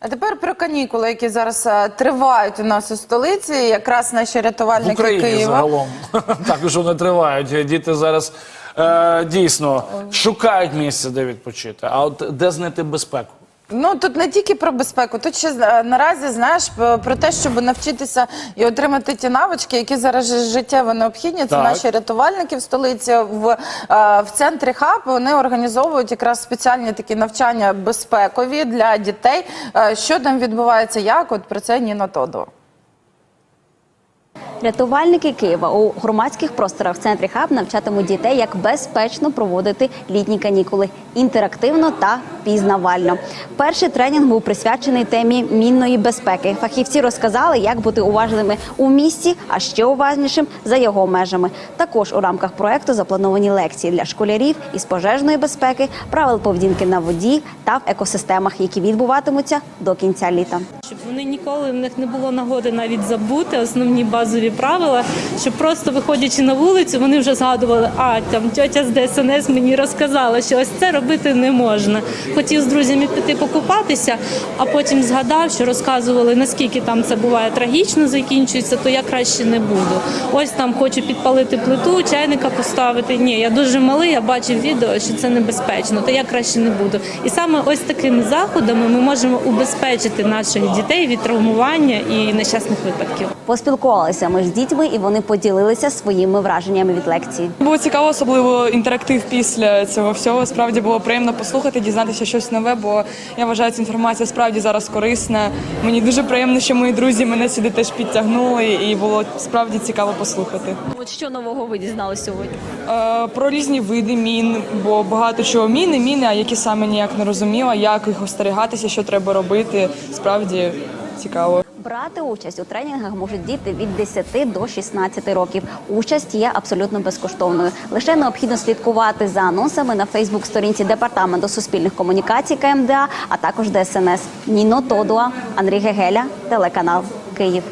А тепер про канікули, які зараз е, тривають у нас у столиці. Якраз наші В рятувальники Україні Києва. загалом також вони тривають. Діти зараз е, дійсно шукають місце, де відпочити. А от де знайти безпеку? Ну тут не тільки про безпеку, тут ще е, наразі знаєш п- про те, щоб навчитися і отримати ті навички, які зараз життєво необхідні. Це Так. наші рятувальники в столиці в, е, в центрі хаб. Вони організовують якраз спеціальні такі навчання безпекові для дітей. Е, Що там відбувається, як от про це Ніна Тодо. Рятувальники Києва у громадських просторах в центрі хаб навчатимуть дітей, як безпечно проводити літні канікули інтерактивно та пізнавально. Перший тренінг був присвячений темі мінної безпеки. Фахівці розказали, як бути уважними у місті, а ще уважнішим за його межами. Також у рамках проекту заплановані лекції для школярів із пожежної безпеки, правил поведінки на воді та в екосистемах, які відбуватимуться до кінця літа. щоб вони ніколи в них не було нагоди навіть забути основні базові правила, щоб просто виходячи на вулицю, вони вже згадували, а там тьотя з ДСНС мені розказала, що ось це робити не можна. Хотів з друзями піти покупатися, а потім згадав, що розказували, наскільки там це буває трагічно, закінчується, то я краще не буду. Ось там хочу підпалити плиту, чайника поставити. Ні, я дуже малий, я бачив відео, що це небезпечно, то я краще не буду. І саме ось такими заходами ми можемо убезпечити наших дітей від травмування і нещасних випадків. Поспілкувалися ми з дітьми, і вони поділилися своїми враженнями від лекції. Було цікаво, особливо інтерактив після цього всього. Справді було приємно послухати, дізнатися щось нове, бо я вважаю, ця інформація справді зараз корисна. Мені дуже приємно, що мої друзі мене сюди теж підтягнули, і було справді цікаво послухати. От що нового ви дізналися сьогодні? Е, про різні види мін, бо багато чого міни, міни, а які саме ніяк не розуміла, як їх остерігатися, що треба робити. Справді цікаво. Брати участь у тренінгах можуть діти від 10 до 16 років. Участь є абсолютно безкоштовною. Лише необхідно слідкувати за анонсами на Фейсбук-сторінці департаменту суспільних комунікацій КМДА, а також ДСНС. Ніно Тодуа, Андрій Гегеля, телеканал Київ.